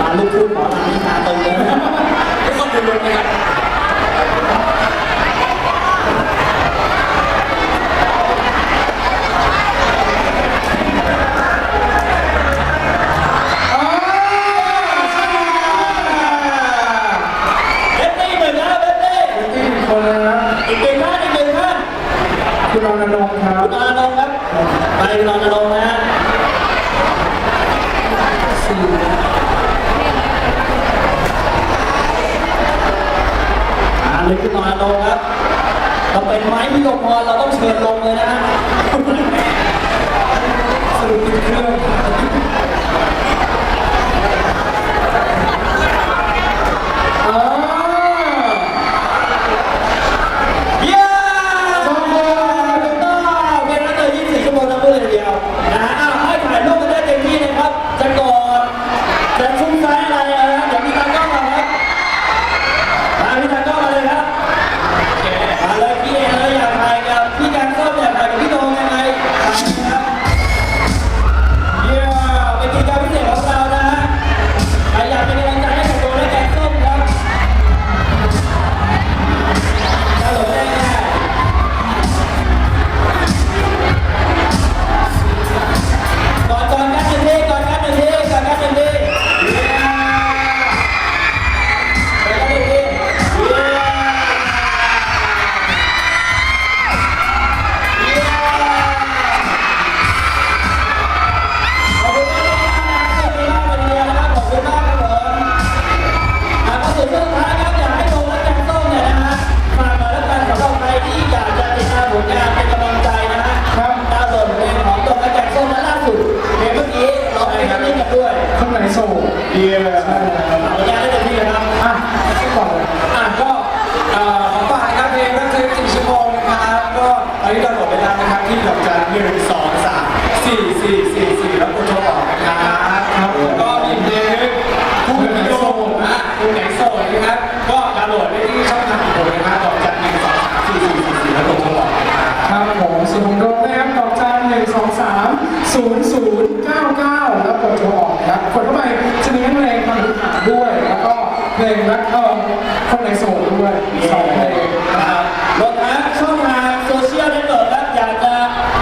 มาลูกทุ่งหมอลำนี่มาตรงเลยทุกคนดูลุ้นนะครับ อ่าใช่แล้ว เบสตี้หนึ่งนะเบสตี้ อีกคนเลยนะ อีกหนึ่งท่านอีกหนึ่งท่าน คุณรณรงค์ครับคุณอานนท์ครับไปคุณอานนท์นะฮะสี่อ่าเลยคุณอานนท์ครับเราเป็นไม้พิยมพรเราต้องเชิญลงเลยนะฮะ โซ่เยี่ยมขออนุญาตได้เต็มที่เลยครับอะให้ก่อนเลยอะก็เอ่อขอฝากนะครับเพลงรักเธอสี่ชั่วโมงนะครับก็ตอนนี้เราหมดเวลานะครับที่ดอกจันหนึ่งสองสามสี่สี่สี่สี่แล้วกดโทรออกนะครับครับแล้วก็มีเพลงนึงคู่ไหนโสดนะคู่ไหนโสดนะครับก็ดาวน์โหลดได้ที่ช่องทางของผมนะครับดอกจันหนึ่งสองสามสี่สี่สี่สี่แล้วกดโทรออกนะครับครับผมส่วนของโเพลงรักเออคนในโสดด้วยสองเพลงนะครับรวมทั้งช่องทางโซเชียลเน็ตเวิร์กครับอยากจะ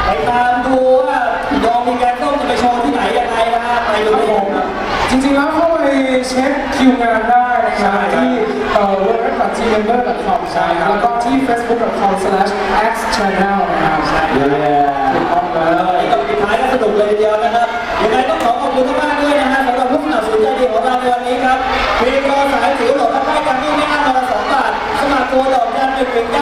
ไปตามดูว่าโดมมีแกงส้มจะไปโชว์ที่ไหนยังไงนะฮะไปดูได้เลยครับ จริงๆแล้วเข้าไปเช็คคิวงานได้นะครับที่เอ่อ www.gmember.com ใช่ครับแล้วก็ที่ facebook.com/xchannel นะครับ เย้ 하면 된다.